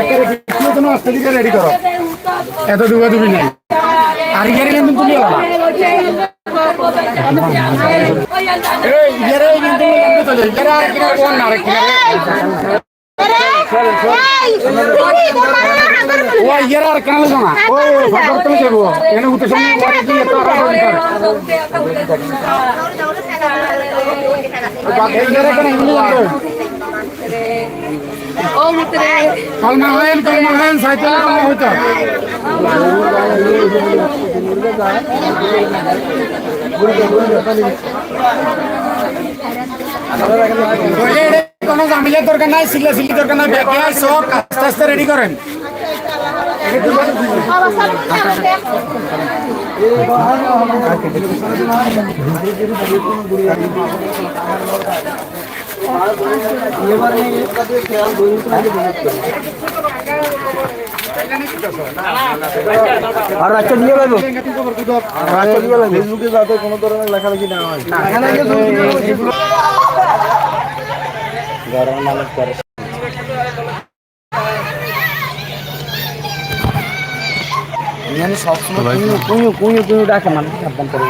একটা ভিডিও জন্য আজকে রেডি করো এত ডুবা ডুবি নাই। আর ইয়ারে কিন্তু ইয়ারে আর কিনা কোন না রে কিনা ও লাগবে কলমা হয় হয় এটা কোনো জামিলের দরকার নাই সিলা সিলি দরকার নাই, ব্যাগে সব আস্তে আস্তে রেডি করেন। আর একটা দিয়ে লাগবে একটা দিয়ে লাগবে ফেসবুকে যাতে কোনো ধরনের লেখালেখি না হয় সবসময় কুইও কুইও কুইও ডাকে মানুষ সাবধান করে।